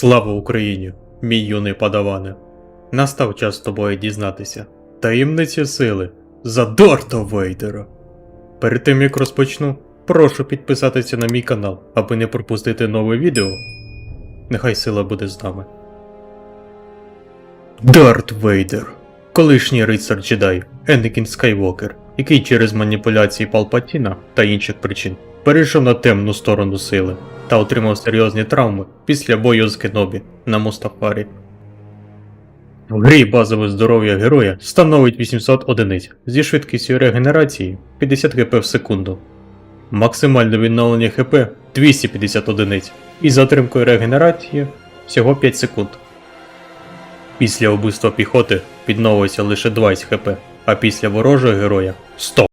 Слава Україні, мій юний падаване! Настав час з тобою дізнатися. Таємниці сили за Дарта Вейдера. Перед тим як розпочну, прошу підписатися на мій канал, аби не пропустити нове відео. Нехай сила буде з нами. Дарт Вейдер, колишній рицар джедай Енекін Скайвокер, який через маніпуляції Палпатіна та інших причин перейшов на темну сторону сили та отримав серйозні травми після бою з Кенобі на Мустафарі. В грі базове здоров'я героя становить 800 одиниць зі швидкістю регенерації 50 хп в секунду. Максимальне відновлення хп 250 одиниць і затримкою регенерації всього 5 секунд. Після убивства піхоти відновлюється лише 20 хп, а після ворожого героя 100.